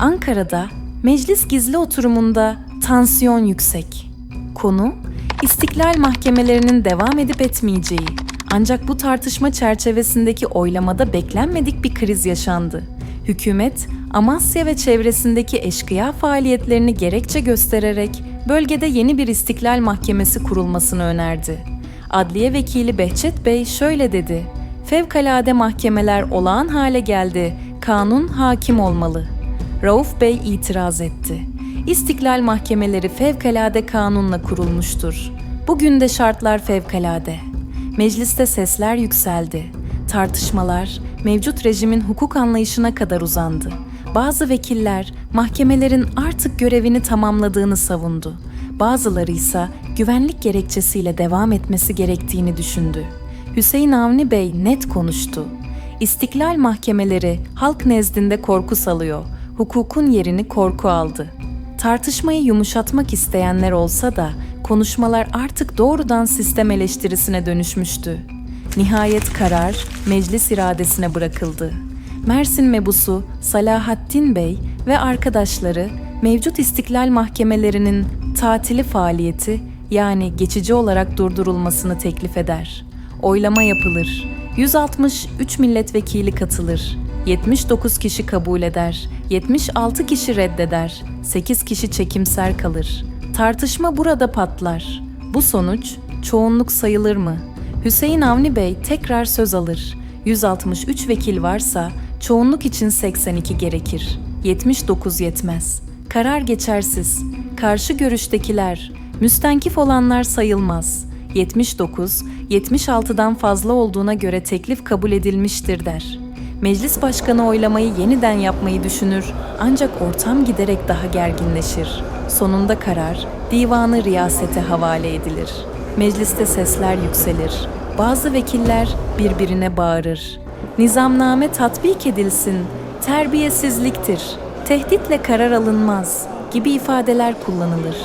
Ankara'da meclis gizli oturumunda tansiyon yüksek. Konu İstiklal mahkemelerinin devam edip etmeyeceği. Ancak bu tartışma çerçevesindeki oylamada beklenmedik bir kriz yaşandı. Hükümet Amasya ve çevresindeki eşkıya faaliyetlerini gerekçe göstererek bölgede yeni bir istiklal mahkemesi kurulmasını önerdi. Adliye Vekili Behçet Bey şöyle dedi: Fevkalade mahkemeler olağan hale geldi. Kanun hakim olmalı. Rauf Bey itiraz etti. İstiklal mahkemeleri fevkalade kanunla kurulmuştur. Bugün de şartlar fevkalade. Mecliste sesler yükseldi. Tartışmalar mevcut rejimin hukuk anlayışına kadar uzandı. Bazı vekiller mahkemelerin artık görevini tamamladığını savundu. Bazıları ise güvenlik gerekçesiyle devam etmesi gerektiğini düşündü. Hüseyin Avni Bey net konuştu. İstiklal mahkemeleri halk nezdinde korku salıyor. Hukukun yerini korku aldı. Tartışmayı yumuşatmak isteyenler olsa da konuşmalar artık doğrudan sistem eleştirisine dönüşmüştü. Nihayet karar meclis iradesine bırakıldı. Mersin mebusu Salahattin Bey ve arkadaşları mevcut istiklal mahkemelerinin tatili faaliyeti yani geçici olarak durdurulmasını teklif eder. Oylama yapılır. 163 milletvekili katılır. 79 kişi kabul eder. 76 kişi reddeder. 8 kişi çekimser kalır. Tartışma burada patlar. Bu sonuç çoğunluk sayılır mı? Hüseyin Avni Bey tekrar söz alır. 163 vekil varsa çoğunluk için 82 gerekir. 79 yetmez. Karar geçersiz. Karşı görüştekiler, müstenkif olanlar sayılmaz. 79, 76'dan fazla olduğuna göre teklif kabul edilmiştir der. Meclis başkanı oylamayı yeniden yapmayı düşünür ancak ortam giderek daha gerginleşir. Sonunda karar divanı riyasete havale edilir. Mecliste sesler yükselir. Bazı vekiller birbirine bağırır. Nizamname tatbik edilsin, terbiyesizliktir, tehditle karar alınmaz gibi ifadeler kullanılır.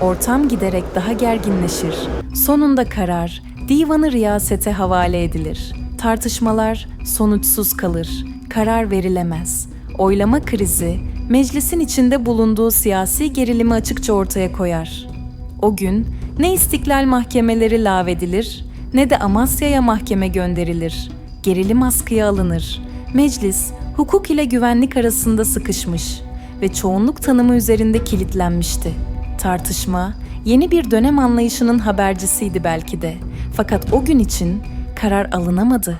Ortam giderek daha gerginleşir. Sonunda karar divanı riyasete havale edilir. Tartışmalar sonuçsuz kalır. Karar verilemez. Oylama krizi meclisin içinde bulunduğu siyasi gerilimi açıkça ortaya koyar. O gün ne istiklal mahkemeleri lağvedilir ne de Amasya'ya mahkeme gönderilir. Gerilim askıya alınır. Meclis hukuk ile güvenlik arasında sıkışmış ve çoğunluk tanımı üzerinde kilitlenmişti. Tartışma yeni bir dönem anlayışının habercisiydi belki de. Fakat o gün için karar alınamadı.